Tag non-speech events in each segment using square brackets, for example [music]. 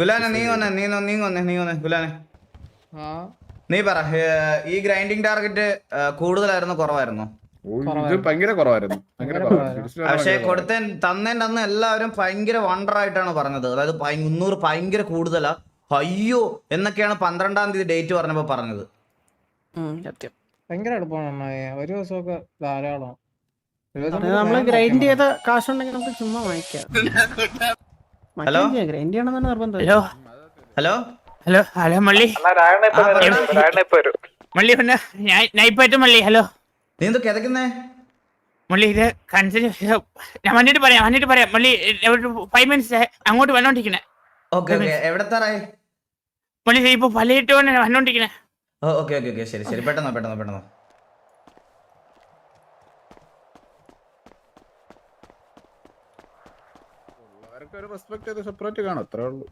ഗുലാനെ നീ വന്നെ നീ നീ വന്നെ നീ വന്നെ ഗുലാനെ നീ പറ ഈ ഗ്രൈൻഡിങ് ടാർഗറ്റ് കൂടുതലായിരുന്നു കുറവായിരുന്നു? ഭയങ്കര പക്ഷെ കൊടുത്ത തന്നേന്റെ അന്ന് എല്ലാവരും ഭയങ്കര വണ്ടർ ആയിട്ടാണ് പറഞ്ഞത്. അതായത് മുന്നൂറ് ഭയങ്കര കൂടുതലാ. അയ്യോ എന്നൊക്കെയാണ് പന്ത്രണ്ടാം തീയതി ഡേറ്റ് പറഞ്ഞപ്പോ പറഞ്ഞത്. ഭയങ്കര എളുപ്പമാണ് ഒരു ദിവസമൊക്കെ ധാരാളം. നമ്മൾ ഗ്രൈൻഡ് ചെയ്ത കാശുണ്ടെങ്കിൽ നമുക്ക് ചുമ്മാ വാങ്ങിക്കാം. [laughs] ഹലോ? ഗ്രൈൻഡ് ചെയ്യണമെന്നാണ് നിർബന്ധം. ഹലോ ഹലോ ഹലോ ഹലോ മള്ളി? മള്ളി പിന്നെ നൈപ്പായിട്ട് മള്ളി ഹലോ നീ എന്തോ കിതക്കുന്നേ മള്ളി ഇത് കൺസിഡർ ഞാൻ വന്നിട്ട് പറയാം വന്നിട്ട് പറയാം. മള്ളി ഫൈവ് മിനിറ്റ്സ് അങ്ങോട്ട് വന്നോണ്ടിരിക്കണേ. ഓക്കെ ഓക്കെ എവിടത്താറായി മള്ളി ദേ ഇപ്പൊ പലയിട്ട് വന്നോണ്ടിരിക്കണേ. ഓക്കെ ഓക്കെ ഓക്കെ ശരി ശരി. പെട്ടെന്നോ പെട്ടെന്നോ പെട്ടെന്നോ. അവർക്ക് ഒരു റെസ്പെക്ട് ചെയ്ത് സെപ്പറേറ്റ് കാണും അത്രേ ഉള്ളൂ.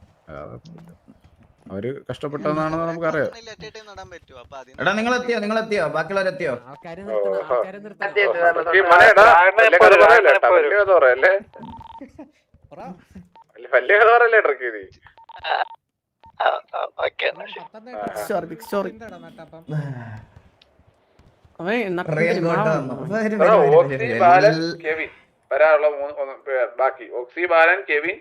അവർ കഷ്ടപ്പെട്ടതാണെന്ന് നമുക്കറിയാം. എടാ നിങ്ങൾ എത്തിയോ നിങ്ങൾ എത്തിയോ. ബാക്കിയുള്ളവർ എത്തിയോ വലിയ കഥ പറയല്ലേ ട്രക്ക് ചെയ്ത് സോറി ബിഗ് സോറി എന്താടാ നട്ടപ്പം? അവൻ വരാനുള്ള മൂന്ന് ബാക്കി. ഓക്സി ബാലൻ കെവിൻ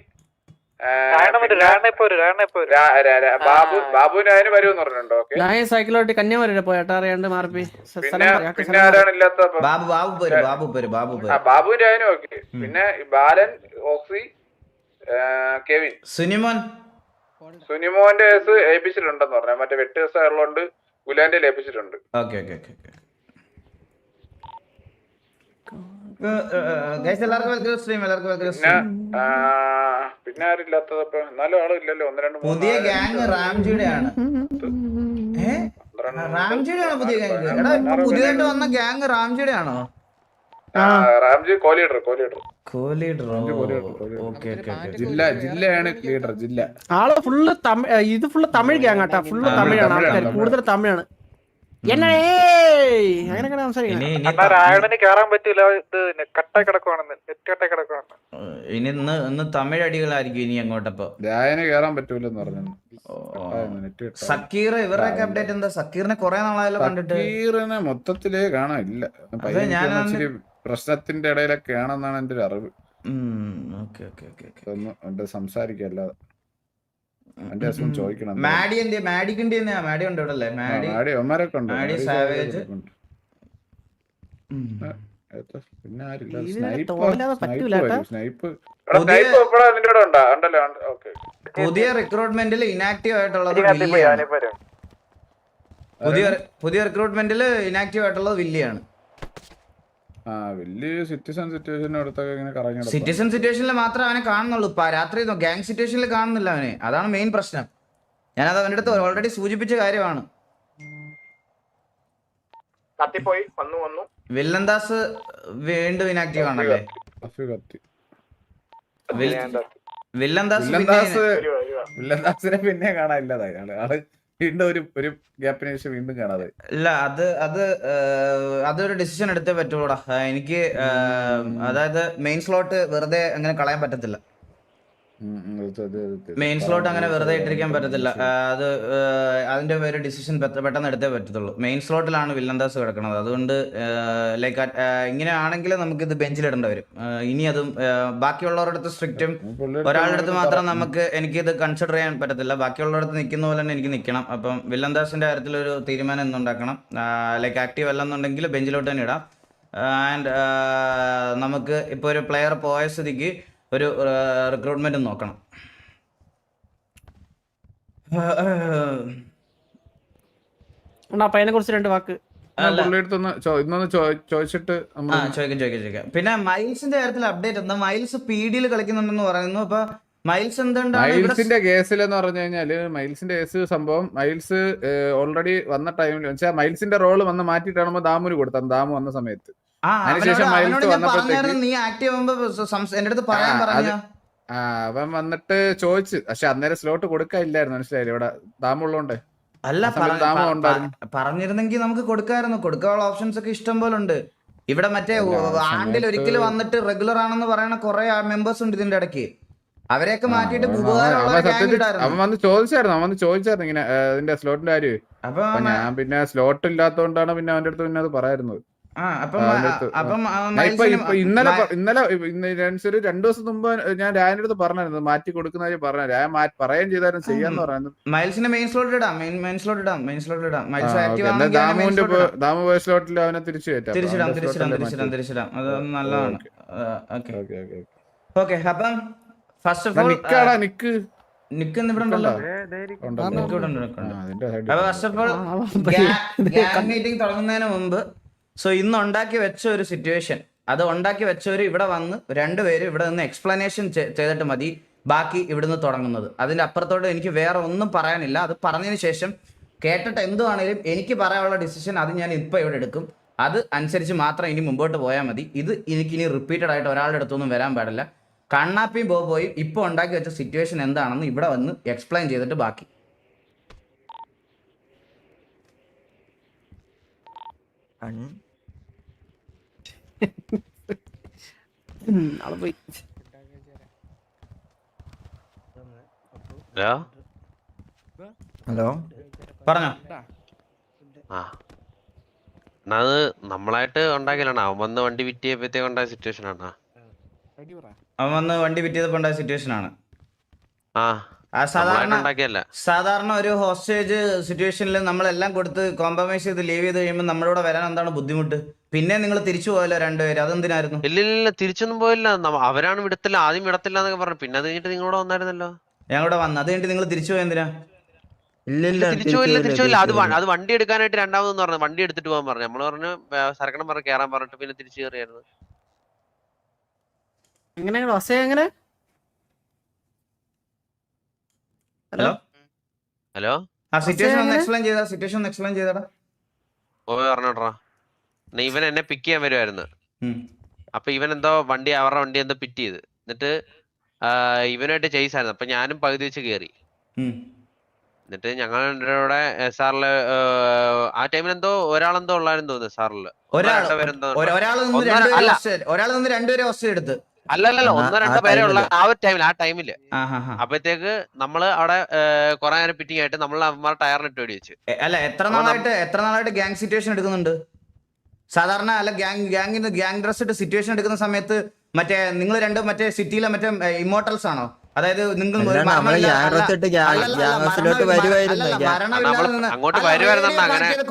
ബാബു ബാബുവിന് അതിന് വരുമെന്ന് പറഞ്ഞിട്ടുണ്ടോ? സൈക്കിളോട്ട് കന്യാകുമാരി പോയേട്ടാ അറിയാണ്ട് മാർപ്പി പിന്നെ. ആരാണ് ഇല്ലാത്ത ബാബുവിന്റെ അതിനും ഓക്കെ. പിന്നെ ബാലൻ ഓക്സി കെവിൻ. സുനിമോൻ. സുനിമോന്റെ കേസ് ഏൽപ്പിച്ചിട്ടുണ്ടെന്ന് പറഞ്ഞു. മറ്റേ വെട്ട് കേസ് ഉള്ളതുകൊണ്ട് ഗുലാന്റെ ഏൽപ്പിച്ചിട്ടുണ്ട്. Okay okay okay. പിന്നെ സ്ട്രീം ആ, പിന്നെ ആരില്ലാത്തത് ഇപ്പൊ എന്നാലും ആളില്ലല്ലോ ഒന്ന് രണ്ട് പുതിയ ഗ്യാങ് റാംജിയുടെ ആണ് റാംജിയുടെ ആണോ പുതിയ ഗ്യാങ് എടാ ഇപ്പൊ പുതിയതായിട്ട് വന്ന ഗ്യാങ് റാംജിയുടെ ആണോ റാംജി ജില്ല ജില്ലയാണ് ലീഡർ ജില്ല. ആൾ ഫുള്ള് ഇത് ഫുള്ള് തമിഴ് ഗ്യാങ് ആട്ടാ. ഫുള്ള് തമിഴാണ് ആൾക്കാർ കൂടുതൽ തമിഴാണ്. ഇനി ഇന്ന് ഇന്ന് തമിഴ് അടികളായിരിക്കും ഇനി അങ്ങോട്ടപ്പോ. കേറാൻ പറ്റൂലെന്ന് പറഞ്ഞു നെറ്റ് സക്കീർ ഇവരുടെയൊക്കെ അപ്ഡേറ്റ് എന്താ? സക്കീറിനെ കൊറേ നാളായല്ലോ കണ്ടിട്ട്. സക്കീറിനെ മൊത്തത്തിൽ കാണാനില്ല. പ്രശ്നത്തിന്റെ ഇടയിലൊക്കെ ആണെന്നാണ് എന്റെ ഒരു അറിവ്. Okay okay okay okay. ഇതൊന്നും എന്റെ സംസാരിക്കല്ലാതെ. എന്റെ ഹസ്ബൻ ചോദിക്കണം മാഡി എന്ത് മാഡിക്കിന്റെ മാഡി ഉണ്ട് ഇവിടെ അല്ലേ മാഡി മാഡി ഒമാരൊക്കെ ഉണ്ട്. Maddy Savage. ഉണ്ട്. പിന്നെ ആരില്ല സ്നൈപ്പ് സ്നൈപ്പ് പുതിയ- ഉണ്ടോ? റിക്രൂട്ട്മെന്റിൽ ഇനാക്റ്റീവ് ആയിട്ടുള്ളത് വില്ലിയാണ്. പുതിയ പുതിയ റിക്രൂട്ട്മെന്റിൽ ഇനാക്റ്റീവ് ആയിട്ടുള്ളത് വില്ലിയാണ്. സിറ്റിസൺ സിറ്റുവേഷനിൽ മാത്രമേ അവനെ കാണുന്നുള്ളൂ. രാത്രി ഗാങ് സിറ്റുവേഷനിൽ കാണുന്നില്ല അവനെ. അതാണ് മെയിൻ പ്രശ്നം. ഞാനത് അവന്റെ അടുത്ത് ഓൾറെഡി സൂചിപ്പിച്ച കാര്യമാണ്. കത്തിപ്പോയി വന്നു വന്നു. വില്ലന്ദാസ് വീണ്ടും ഇനാക്റ്റീവ് ആണല്ലേ? അഫി കത്തി. വിൽ- വില്ലന്ദാസ് വില്ലന്ദാസിനെ പിന്നെ കാണാനില്ലതായി ആൾ വീണ്ടും ഒരു ഒരു ഗ്യാപ്പിന് ശേഷം വീണ്ടും കാണാതെ ഇല്ല അത് അത് അതൊരു ഡിസിഷൻ എടുത്തേ പറ്റുള്ളൂടാ. എനിക്ക് അതായത് മെയിൻ സ്ലോട്ട് വെറുതെ അങ്ങനെ കളയാൻ പറ്റത്തില്ല. മെയിൻ സ്ലോട്ട് അങ്ങനെ വെറുതെ ഇട്ടിരിക്കാൻ പറ്റത്തില്ല. അത് അതിന്റെ ഒരു ഡിസിഷൻ പെട്ടെന്ന് എടുത്തേ പറ്റത്തുള്ളൂ. മെയിൻ സ്ലോട്ടിലാണ് വില്ലന്താസ് കിടക്കുന്നത്. അതുകൊണ്ട് ലൈക്ക് ഇങ്ങനെയാണെങ്കിൽ നമുക്ക് ഇത് ബെഞ്ചിലിടേണ്ടി വരും. ഇനി അതും ബാക്കിയുള്ളവരുടെ അടുത്ത് സ്ട്രിക്റ്റും ഒരാളുടെ അടുത്ത് മാത്രം നമുക്ക് എനിക്ക് ഇത് കൺസിഡർ ചെയ്യാൻ പറ്റത്തില്ല. ബാക്കിയുള്ളവരടുത്ത് നിൽക്കുന്ന പോലെ തന്നെ എനിക്ക് നിൽക്കണം. അപ്പം വില്ലന്താസിന്റെ കാര്യത്തിൽ ഒരു തീരുമാനം എന്നുണ്ടാക്കണം ലൈക്ക് ആക്റ്റീവ് അല്ലെന്നുണ്ടെങ്കിൽ ബെഞ്ചിലോട്ട് തന്നെ ഇടാം. ആൻഡ് നമുക്ക് ഇപ്പോൾ ഒരു പ്ലെയർ പോയ സ്ഥിതിക്ക് ഒരു റിക്രൂട്ട്മെന്റ് നോക്കണം. എന്നാ പയ്യനെ കുറിച്ച് രണ്ട് വാക്ക്. പിന്നെ മൈൽസിന്റെ കാര്യത്തിൽ അപ്ഡേറ്റ് എന്താ? മൈൽസ് പി ഡിയിൽ കളിക്കുന്നുണ്ടെന്ന് പറയുന്നു. അപ്പൊ മൈൽസ് മൈൽസിന്റെ കേസിൽ എന്ന് പറഞ്ഞു കഴിഞ്ഞാൽ മൈൽസിന്റെ കേസ് സംഭവം മൈൽസ് ഓൾറെഡി വന്ന ടൈമിൽ വെച്ചാൽ മൈൽസിന്റെ റോൾ വന്ന് മാറ്റിയിട്ടാണ് ദാമുന് കൊടുത്തത്. ദാമു വന്ന സമയത്ത്. അതിനുശേഷം നീ ആക്റ്റീവ് ആകുമ്പോ സംസ- എന്റെ അടുത്ത് പറയാൻ ആ, അവൻ വന്നിട്ട് ചോദിച്ചു പക്ഷെ അന്നേരം സ്ലോട്ട് കൊടുക്കാനില്ലായിരുന്നു മനസ്സിലായില്ലേ? ഇവിടെ ദാമുള്ളോണ്ട് അല്ല. പറഞ്ഞിരുന്നെങ്കിൽ നമുക്ക് കൊടുക്കായിരുന്നു. കൊടുക്കാനുള്ള ഓപ്ഷൻസ് ഒക്കെ ഇഷ്ടം പോലെ ഉണ്ട്. ഇവിടെ മറ്റേ ആണ്ടിൽ ഒരിക്കൽ വന്നിട്ട് റെഗുലർ ആണെന്ന് പറയുന്ന കുറെ മെമ്പേഴ്സ് ഉണ്ട് ഇതിന്റെ ഇടയ്ക്ക്. അവരെയൊക്കെ മാറ്റിയിട്ട് അവൻ- വന്ന് ചോദിച്ചായിരുന്നു അവൻ വന്ന് ചോദിച്ചായിരുന്നു ഇങ്ങനെ ഇതിന്റെ സ്ലോട്ടിന്റെ കാര്യം. അപ്പൊ ഞാൻ പിന്നെ സ്ലോട്ട് ഇല്ലാത്തോണ്ടാണ് പിന്നെ അവന്റെ അടുത്ത് പിന്നെ അത് പറയായിരുന്നത് ഇന്നലെ ഇന്നലെ രണ്ടു ഒരു രണ്ടു ദിവസം മുമ്പ് ഞാൻ രായന്റെ അടുത്ത് പറഞ്ഞായിരുന്നു മാറ്റി കൊടുക്കുന്ന കാര്യം പറഞ്ഞു രായ മാറ്റി പറയുകയും ചെയ്താലും ചെയ്യാന്ന് പറഞ്ഞു മൈൽസിനെ മെയിൻ സ്ലോട്ട് ഇടാം മെയിൻ സ്ലോട്ടിൽ സ്ലോട്ട് ഇടാം മെയിൻ സ്ലോട്ട് ഇടാം. മൈൽസ് ആക്റ്റീവ് ദാമുവിന്റെ ദാമു പോയ സ്ലോട്ടിൽ അവനെ തിരിച്ചു കയറ്റാം. തിരിച്ചിടാം തിരിച്ചിടാം തിരിച്ചിടാം തിരിച്ചിടാം അത് നല്ലതാണ്. Okay. Okay. Okay, okay, okay. അപ്പം ഫസ്റ്റ് ഓഫ് ഓൾ നിക്കാടാ നിക്ക്. നിക്കുന്ന ഇവിടെ ഉണ്ടല്ലോ. നിക്ക് ഇവിടെ ഉണ്ട്, നിക്ക് അപ്പൊ ഫസ്റ്റ് ഓഫ് ഓൾ അവൻ മീറ്റിംഗ് തുടങ്ങുന്നതിന് മുമ്പ് സോ ഇന്ന് ഉണ്ടാക്കി വെച്ച ഒരു സിറ്റുവേഷൻ അത് ഉണ്ടാക്കി വെച്ചവർ ഇവിടെ വന്ന് രണ്ടുപേരും ഇവിടെ നിന്ന് എക്സ്പ്ലനേഷൻ ചെയ്തിട്ട് മതി. ബാക്കി ഇവിടുന്ന് തുടങ്ങുന്നത്. അതിന്റെ അപ്പുറത്തോട്ട് എനിക്ക് വേറെ ഒന്നും പറയാനില്ല. അത് പറഞ്ഞതിന് ശേഷം കേട്ടിട്ട് എന്തുവാണേലും എനിക്ക് പറയാനുള്ള ഡിസിഷൻ അത് ഞാൻ ഇപ്പോൾ ഇവിടെ എടുക്കും. അത് അനുസരിച്ച് മാത്രം ഇനി മുമ്പോട്ട് പോയാൽ മതി. ഇത് എനിക്കിനി റിപ്പീറ്റഡ് ആയിട്ട് ഒരാളുടെ അടുത്തൊന്നും വരാൻ പാടില്ല. കണ്ണാപ്പിയും ബോബോയും ഇപ്പോൾ ഉണ്ടാക്കി വെച്ച സിറ്റുവേഷൻ എന്താണെന്ന് ഇവിടെ വന്ന് എക്സ്പ്ലെയിൻ ചെയ്തിട്ട് ബാക്കി. ഉം, ആൾ പോയി. ഹലോ? ഹലോ? പറഞ്ഞോ. ആ. എന്നാ അത് നമ്മളായിട്ട് ഉണ്ടാക്കിയാണ് അവൻ വന്ന് വണ്ടി വിറ്റ് ചെയ്യപ്പോഴത്തേക്ക് ഉണ്ടായ സിറ്റുവേഷൻ ആണ്. അവൻ വന്ന് വണ്ടി വിറ്റിയപ്പോ ഉണ്ടായ സിറ്റുവേഷൻ ആണ്. ആ. സാധാരണ സാധാരണ ഒരു ഹോസ്റ്റേജ് സിറ്റുവേഷനിൽ നമ്മളെല്ലാം കൊടുത്ത് കോംപ്രമൈസ് ചെയ്ത് ലീവ് ചെയ്ത് കഴിയുമ്പോൾ നമ്മളോട് വരാൻ എന്താണ് ബുദ്ധിമുട്ട്? പിന്നെ നിങ്ങൾ തിരിച്ചു പോയല്ലോ രണ്ടുപേര്. അതെന്തിനായിരുന്നു? ഇല്ല ഇല്ല ഇല്ല തിരിച്ചൊന്നും പോയില്ല. അവരാണ് വിടത്തില്ല. ആദ്യം വിടത്തില്ല എന്നൊക്കെ പറഞ്ഞു. പിന്നെ അത് കഴിഞ്ഞിട്ട് നിങ്ങളോട് വന്നായിരുന്നല്ലോ. ഞങ്ങളിവിടെ വന്നു. അത് കഴിഞ്ഞിട്ട് നിങ്ങൾ തിരിച്ചു പോയി എന്തിനാ? തിരിച്ചു പോയില്ല തിരിച്ചു പോയില്ല. അത് അത് വണ്ടി എടുക്കാനായിട്ട് രണ്ടാമതെന്ന് പറഞ്ഞു. വണ്ടി എടുത്തിട്ട് പോകാൻ പറഞ്ഞു. നമ്മൾ പറഞ്ഞു സർക്കണം സരക്കണം കേറാൻ കയറാൻ പറഞ്ഞിട്ട് പിന്നെ തിരിച്ചു കയറിയായിരുന്നു എങ്ങനെ? എങ്ങനെ? ഹലോ? ഹലോ? ആ സിറ്റുവേഷൻ ഒന്ന്? എക്സ്പ്ലെയിൻ ചെയ്താ സിറ്റുവേഷൻ ഒന്ന് എക്സ്പ്ലെയിൻ ചെയ്തടാ. ഓ പറഞ്ഞോട്ടാ ഇവൻ എന്നെ പിക്ക് ചെയ്യാൻ വരുമായിരുന്നു. അപ്പൊ ഇവൻ എന്തോ വണ്ടി അവരുടെ വണ്ടി എന്തോ പിറ്റ് ചെയ്ത്. എന്നിട്ട് ഇവനായിട്ട് ചെയ്സ് ചേസ് ആയിരുന്നു. അപ്പൊ ഞാനും പകുതി വെച്ച് കയറി എന്നിട്ട് ഞങ്ങളുടെ കൂടെ എസ് ആറിൽ ആ ടൈമിൽ എന്തോ ഒരാളെന്തോ ഉള്ളായിരുന്നു തോന്നുന്നു എസ് ആറിൽ ഒരാൾ ഒരാൾ ഒരാൾ രണ്ടുപേരെ ഹോസ്റ്റേജ് എടുത്ത്. അല്ലല്ലല്ല ഒന്നോ രണ്ടോ പേരെ ഉള്ള. ആ ഒരു ടൈമിൽ ആ ടൈമിൽ. അപ്പോഴത്തേക്ക് നമ്മൾ അവിടെ കുറെ നേരം പിറ്റിംഗ് ആയിട്ട് നമ്മൾ അവന്മാർ ടയറിനിട്ട് വെടി വെച്ച്. അല്ല എത്ര നാളായിട്ട് എത്ര നാളായിട്ട് ഗാങ് സിറ്റുവേഷൻ എടുക്കുന്നുണ്ട്? സാധാരണ അല്ല ഗാങ് ഗ്യാങ്ങിന് ഗാങ് ഡ്രസ് ഇട്ട് സിറ്റുവേഷൻ എടുക്കുന്ന സമയത്ത് മറ്റേ നിങ്ങൾ രണ്ടും മറ്റേ സിറ്റിയിലെ മറ്റേ ഇമോട്ടൽസ് ആണോ? അതായത് നിങ്ങൾ ഇട്ട് അല്ലല്ല. അല്ലല്ല, അങ്ങോട്ട്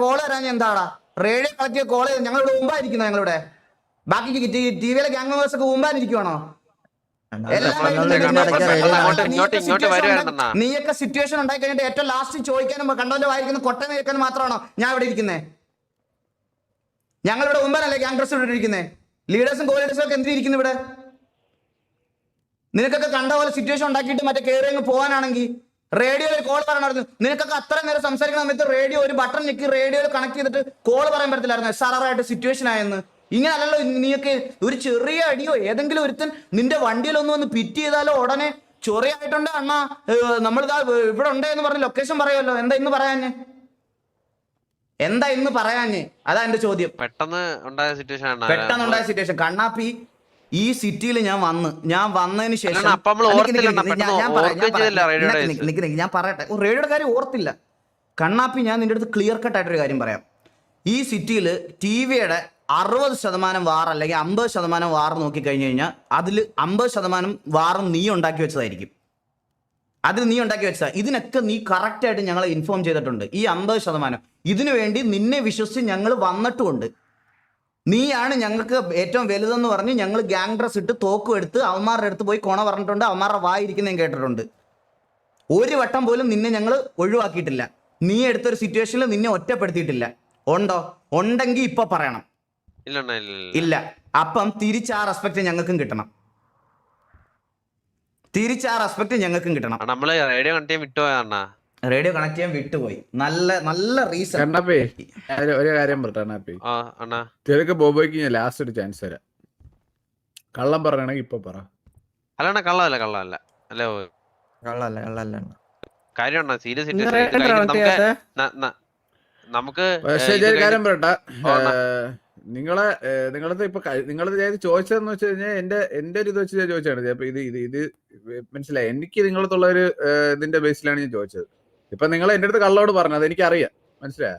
കോൾ തരാൻ എന്താടാ? റേഡിയോ കളക്ട് ചെയ്ത കോൾ ഞങ്ങളുടെ മുമ്പായിരിക്കുന്നോ ഞങ്ങളുടെ ബാക്കി ടി വിയിലെ ഗ്യാങ് മെമ്പേഴ്സ് ഒക്കെ ഇങ്ങോട്ട് നീയൊക്കെ സിറ്റുവേഷൻ ഉണ്ടായി കഴിഞ്ഞിട്ട് ഏറ്റവും ലാസ്റ്റ് ചോദിക്കാനും കണ്ടോന്റെ വായിക്കുന്ന കൊട്ടനെ കേൾക്കാനും മാത്രമാണോ ഞാൻ ഇവിടെ ഇരിക്കുന്നേ? ഞങ്ങൾ ഇവിടെ മുമ്പാനല്ലേ ഗ്യാങ് ഡ്രസ് ഇവിടെ ഇരിക്കുന്നേ ലീഡേഴ്സും കോ ലീഡേഴ്സും ഒക്കെ എന്തിനിരിക്കുന്നു ഇവിടെ? നിനക്കൊക്കെ കണ്ട പോലെ സിറ്റുവേഷൻ ഉണ്ടാക്കിയിട്ട് മറ്റേ കയറി അങ്ങ് പോകാനാണെങ്കിൽ റേഡിയോയിൽ കോൾ പറയണമായിരുന്നു നിനക്കൊക്കെ അത്ര നേരം സംസാരിക്കുന്ന സമയത്ത് റേഡിയോ ഒരു ബട്ടൺ ഞെക്കി റേഡിയോയിൽ കണക്ട് ചെയ്തിട്ട് കോൾ പറയാൻ പറ്റത്തില്ലായിരുന്നു? ആയിട്ട് സിറ്റുവേഷൻ ആയെന്ന്. ഇങ്ങനല്ലല്ലോ നീയൊക്കെ ഒരു ചെറിയ അടിയോ ഏതെങ്കിലും ഒരുത്തൻ നിന്റെ വണ്ടിയിലൊന്നും വന്ന് പിറ്റ് ചെയ്താലോ ഉടനെ? ചൊറിയായിട്ടുണ്ട് അണ്ണാ. നമ്മൾ ഇവിടെ ഉണ്ട് എന്ന് പറഞ്ഞ് ലൊക്കേഷൻ പറയുമല്ലോ. എന്താ ഇന്ന് പറയാഞ്ഞ്? എന്താ ഇന്ന് പറയാഞ്ഞ്? അതാ എന്റെ ചോദ്യം. പെട്ടെന്ന് ഉണ്ടായ സിറ്റുവേഷൻ പെട്ടെന്ന് ഉണ്ടായ സിറ്റുവേഷൻ കണ്ണാപ്പി ഈ സിറ്റിയിൽ ഞാൻ വന്ന്. ഞാൻ വന്നതിന് ശേഷം ഞാൻ- പറയട്ടെ. ഓ, റേഡിയോയുടെ കാര്യം ഓർത്തില്ല. കണ്ണാപ്പി ഞാൻ നിന്റെ അടുത്ത് ക്ലിയർ കട്ട് ആയിട്ടൊരു കാര്യം പറയാം. ഈ സിറ്റിയിൽ ടി വിയുടെ അറുപത് ശതമാനം വാർ അല്ലെങ്കിൽ അമ്പത് ശതമാനം വാർ നോക്കി കഴിഞ്ഞു കഴിഞ്ഞാൽ അതിൽ അമ്പത് ശതമാനം വാറും നീ ഉണ്ടാക്കി വെച്ചതായിരിക്കും. അതിൽ നീ ഉണ്ടാക്കി വെച്ചാൽ ഇതിനൊക്കെ നീ കറക്റ്റായിട്ട് ഞങ്ങളെ ഇൻഫോം ചെയ്തിട്ടുണ്ട്. ഈ അമ്പത് ശതമാനം. ഇതിനു വേണ്ടി നിന്നെ വിശ്വസിച്ച് ഞങ്ങൾ വന്നിട്ടുമുണ്ട്. നീയാണ് ഞങ്ങൾക്ക് ഏറ്റവും വലുതെന്ന് പറഞ്ഞ് ഞങ്ങൾ ഗ്യാങ് ഡ്രസ് ഇട്ട് തോക്കും എടുത്ത് അവന്മാരുടെ അടുത്ത് പോയി കൊണ പറഞ്ഞിട്ടുണ്ട്. അവന്മാരുടെ വായിരിക്കുന്നതും കേട്ടിട്ടുണ്ട്. ഒരു വട്ടം പോലും നിന്നെ ഞങ്ങൾ ഒഴിവാക്കിയിട്ടില്ല. നീ എടുത്തൊരു സിറ്റുവേഷനിൽ നിന്നെ ഒറ്റപ്പെടുത്തിയിട്ടില്ല. ഉണ്ടോ? ഉണ്ടെങ്കിൽ ഇപ്പൊ പറയണം. ഇല്ല അപ്പം തിരിച്ച് ആ റെസ്പെക്ട് ഞങ്ങൾക്കും കിട്ടണം. തിരിച്ച് ആ റെസ്പെക്ട് ഞങ്ങൾക്കും കിട്ടണം. നമ്മൾ റേഡിയോ കണക്ട് ചെയ്യാൻ വിട്ടുപോയതാണ്ണാ റേഡിയോ കണക്ട് ചെയ്യാൻ വിട്ടുപോയി. നല്ല നല്ല റീസൺ കണ്ണപ്പേ ഒരു- കാര്യം പറഞ്ഞു ബോബോയ്ക്ക് ഞാൻ ലാസ്റ്റ് ഒരു ചാൻസ് തരാം. കള്ളം പറയണെങ്കിൽ ഇപ്പൊ പറ. അല്ലണ്ണ കള്ളല്ല കള്ളല്ല അല്ലേ കള്ളല്ല കള്ളല്ല കാര്യം അണ്ണാ സീരിയസ് നമുക്ക് പക്ഷേ ഒരു കാര്യം പറയട്ടെ നിങ്ങളെ നിങ്ങളത് ഇപ്പൊ നിങ്ങളത് ഞാൻ ചോദിച്ചതെന്ന് വെച്ച് കഴിഞ്ഞാൽ എന്റെ എന്റെ ഒരു ഇത് വെച്ച് ഞാൻ ചോദിച്ചാണ് അപ്പൊ ഇത് ഇത് ഇത് മനസ്സിലായി? എനിക്ക് നിങ്ങളത്തുള്ള ഒരു ഇതിന്റെ ബേസിലാണ് ഞാൻ ചോദിച്ചത്. ഇപ്പൊ നിങ്ങൾ എന്റെ അടുത്ത് കള്ളോട് പറഞ്ഞത് എനിക്കറിയാം. മനസ്സിലായ?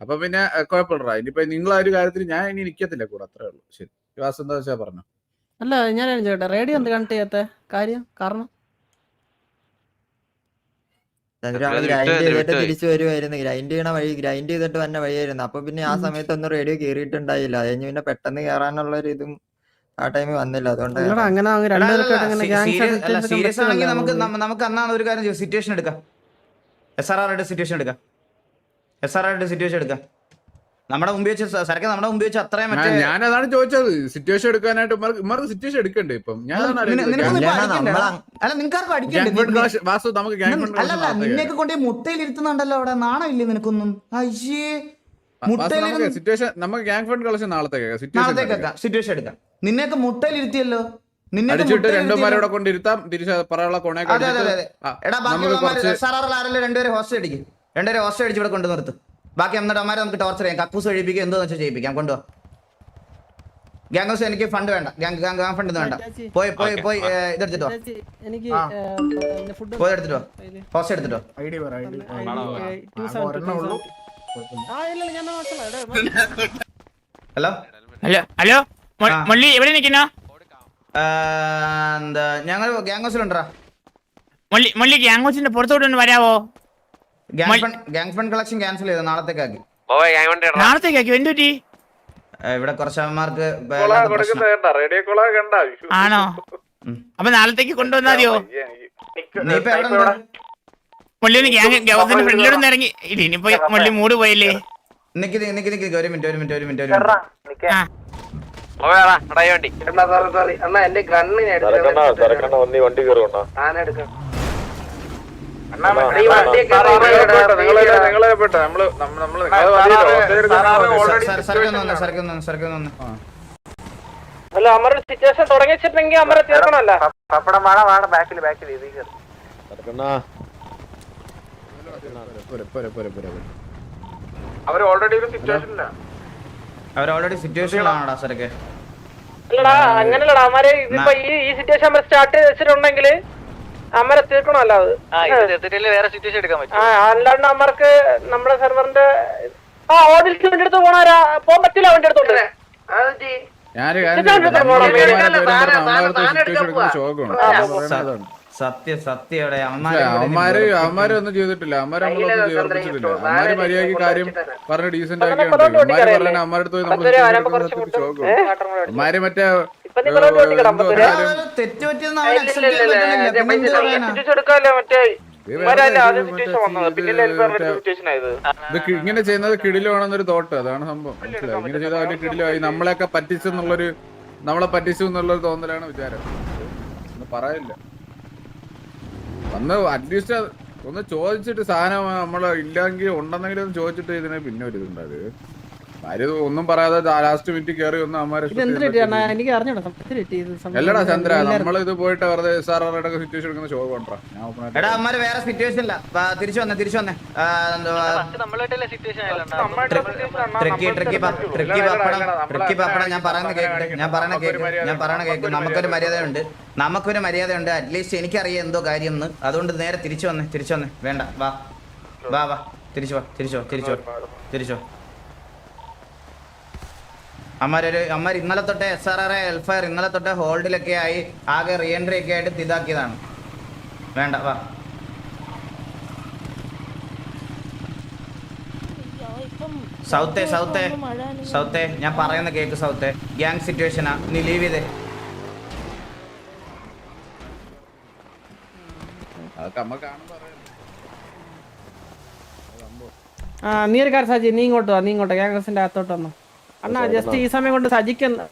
അപ്പൊ പിന്നെ കുഴപ്പമില്ല ഇനിയിപ്പോ നിങ്ങൾ ആ ഒരു കാര്യത്തിൽ ഞാൻ ഇനി നിക്കത്തില്ല കൂടെ. അത്രേ ഉള്ളൂ. ശരി. വാസ് എന്താ വെച്ചാ പറഞ്ഞു? അല്ല ഞാൻ ചോട്ടെ റേഡിയോ എന്ത് കണക്ട് ചെയ്യാത്ത കാര്യം? കാരണം അത് ഗ്രൈൻഡ് വിട്ട് ചെയ്തിട്ട് വിട്ട് തിരിച്ചു വരുമായിരുന്നു ഗ്രൈൻഡ് ചെയ്യണ വഴി ഗ്രൈൻഡ് ചെയ്തിട്ട് വന്ന വഴിയായിരുന്നു. അപ്പൊ പിന്നെ ആ സമയത്ത് സമയത്തൊന്നും റേഡിയോ കേറിയിട്ടുണ്ടായില്ല. അത് കഴിഞ്ഞ് പിന്നെ പെട്ടെന്ന് കേറാനുള്ള ഒരു ഇതും ആ ടൈമിൽ വന്നില്ല. അതുകൊണ്ട് അല്ലടാ അങ്ങനെ സീരിയസ് ആണെങ്കിൽ നമുക്ക് നമുക്ക് അന്നാണ് ഒരു കാര്യം സിറ്റുവേഷൻ എടുക്കാം. എസ് ആർ ആറിന്റെ സിറ്റുവേഷൻ എടുക്കാം. എസ് ആർ ആറിന്റെ സിറ്റുവേഷൻ എടുക്കാം. നമ്മുടെ മുമ്പ് വെച്ച് സരക്ക് നമ്മുടെ മുമ്പ് വെച്ച് അത്രയും മറ്റേ ഞാൻ അതാണ് ചോദിച്ചത്. സിറ്റുവേഷൻ എടുക്കാനായിട്ട് ഇമാർക്ക് സിറ്റുവേഷൻ എടുക്കണ്ടേ ഇപ്പം? ഞാൻ അല്ല നിനക്കാർക്കും അടിക്കണ്ടേ? വാസു നമുക്ക് അല്ലല്ല നിന്നെയൊക്കെ കൊണ്ടേ മുട്ടയിലിരുത്തുന്നുണ്ടല്ലോ അവിടെ. നാണമില്ലേ നിനക്കൊന്നും? അയ്യേ. സിറ്റുവേഷൻ നമുക്ക് ഗാങ് ഫണ്ട് കളക്ഷൻ നാളത്തേക്ക് സിറ്റുവേഷൻ സിറ്റുവേഷൻ എടുക്കാം. നിന്നെയൊക്കെ മുട്ടയിലിരുത്തിയല്ലോ? അടിച്ചിട്ട് രണ്ടുപേരോടെ കൊണ്ടിരുത്താം. തിരിച്ച് പറയാനുള്ള കൊണേ രണ്ടുപേരെ ഹോസ്റ്റൽ അടിക്കും. രണ്ടുപേരെ ഹോസ്റ്റൽ അടിച്ച് ഇവിടെ കൊണ്ടു നിർത്തും. ബാക്കി എന്നിട്ട് അമ്മമാരെ നമുക്ക് ടോർച്ചർ ചെയ്യാം. കക്കൂസ് കഴിപ്പിക്കുക എന്തോ വെച്ചാൽ ചെയ്യിപ്പിക്കാം. കൊണ്ടുപോകാം ഗാംഗോസ് എനിക്ക് ഫണ്ട് വേണ്ട. ഗാംഗ് ഗാംഗ് ഗാംഗ് ഫണ്ട് വേണ്ട. പോയി പോയി. പോയി ഇതെടുത്തിട്ടോ എനിക്ക് ആ. ഫുഡ് പോയി എടുത്തിട്ടോ ഹോസ്റ്റ് എടുത്തിട്ടോ ഹലോ? Hello hello? മള്ളി എവിടെ നിൽക്കുന്ന? എന്താ ഞങ്ങൾ ഗ്യാങ് മള്ളി മള്ളി മുള്ളി ഗ്യാങ്കോസിന്റെ പുറത്തോട്ട് ഒന്ന് വരാവോ? കളക്ഷൻ ക്യാൻസൽ ഇവിടെ ആണോ? അപ്പൊ നാളത്തേക്ക് കൊണ്ടുവന്നാതിയോ? മുള്ളിന് ഗ്യാങ്ങിന്റെ ഇറങ്ങി. ഇനിയിപ്പോ മുള്ളി മൂട് പോയില്ലേ? നിക്ക് നിക്ക് നിക്ക് ഒരു മിനിറ്റ് ഒരു മിനിറ്റ് ഒരു മിനിറ്റ് ഒരു മിനിറ്റ്. വണ്ടി. കണ്ണിനെ വണ്ടി കയറുണ്ടോ ആന എടുക്കാം. അല്ല സിറ്റുവേഷൻ ഓൾറെഡി ഒരു ഓൾറെഡി അല്ലടാ അങ്ങനല്ലടാ അമ്മ ഇതിപ്പോ ഈ സിറ്റുവേഷൻ സ്റ്റാർട്ട് വെച്ചിട്ടുണ്ടെങ്കിൽ അമ്മരെ തീർക്കണമല്ല അത് വേറെ സിറ്റുവേഷൻ എടുക്കാൻ അല്ലാണ്ട് അമ്മർക്ക് നമ്മുടെ സെർവറിന്റെ ആ ഓഡിറ്റ് വേണ്ടി പോണാരാ പോകാൻ പറ്റില്ല അവന്റെ അടുത്തോണ്ട് സത്യം ഒന്നും ചെയ്തിട്ടില്ല അവന്മാര് നമ്മളൊന്നും ചേർപ്പിച്ചിട്ടില്ല അവന്മാര് മര്യാദയ്ക്ക് കാര്യം പറഞ്ഞ് ഡീസെന്റ് ആക്കിയാണ് അവന്മാരുടെ അടുത്ത് പോയി നമ്മൾ അവന്മാര് മറ്റേ ഇങ്ങനെ ചെയ്യുന്നത് കിടിലാണെന്നൊരു തോട്ട് അതാണ് സംഭവം. മനസ്സിലായി? ഇങ്ങനെ ചെയ്താൽ അവർ കിടിലായി നമ്മളെയൊക്കെ പറ്റിച്ചു എന്നുള്ളൊരു നമ്മളെ പറ്റിച്ചു എന്നുള്ളൊരു തോന്നലാണ് വിചാരം. ഒന്ന് പറയില്ല. ഒന്ന് അറ്റ്ലീസ്റ്റ് ഒന്ന് ചോദിച്ചിട്ട് സാധനം നമ്മളെ ഇല്ലെങ്കിൽ ഉണ്ടെന്നെങ്കിലും ചോദിച്ചിട്ട് ഇതിനെ പിന്നെ ഒരു ഇതുണ്ടത് കാര്യം ഒന്നും പറയാതെ ലാസ്റ്റ് മിനിറ്റ് കയറി ഒന്ന് അണ്ണാ എനിക്ക് അറിഞ്ഞൂടാ ചന്ദ്ര നമ്മൾ ഇത് പോയിട്ട് വെറുതെ സാർ സിറ്റുവേഷൻ എടുക്കുന്ന ഷോ കൊണ്ടാ എടാ അമ്മമാര് വേറെ സിറ്റുവേഷനില്ല തിരിച്ചു വന്നേ തിരിച്ചു വന്നേ. Tricky tricky tricky pappadam tricky pappadam ഞാൻ പറയുന്ന കേക്ക് ഞാൻ പറയണ കേക്ക് ഞാൻ പറയണ കേക്ക് നമുക്കൊരു മര്യാദയുണ്ട്. നമുക്കൊരു മര്യാദയുണ്ട്. അറ്റ്ലീസ്റ്റ് എനിക്കറിയാം എന്തോ കാര്യം എന്ന് അതുകൊണ്ട് നേരെ തിരിച്ചു വന്നേ തിരിച്ചു വന്നേ. വേണ്ട വാ. വാ വാ. തിരിച്ചു വാ തിരിച്ചു വാ തിരിച്ചു വാ തിരിച്ചു വാ. അമ്മാരൊരു അമ്മർ ഇന്നലെ തൊട്ടേ എസ് ആർ ആർ എൽഫയർ ഇന്നലെ തൊട്ടേ ഹോൾഡിലൊക്കെ ആയി ആകെ റീഎൻട്രി ഒക്കെ ആയിട്ട് ഇതാക്കിയതാണ്. വേണ്ട വാ. സൗത്തേ സൗത്തേ സൗത്തേ. ഞാൻ പറയുന്ന കേക്ക് സൗത്തേ. ഗ്യാങ് സിറ്റുവേഷനാ നീ ലീവ് ചെയ്തേ. ആ നീ ഒരു കാര്യം സാജി നീ ഇങ്ങോട്ട് വാ നീ ഇങ്ങോട്ട്. ഗ്യാങ്സിന്റെ അകത്തോട്ട് വന്നു. അണ്ണാ ജസ്റ്റ് ഈ സമയം കൊണ്ട് സജിക്കുന്നു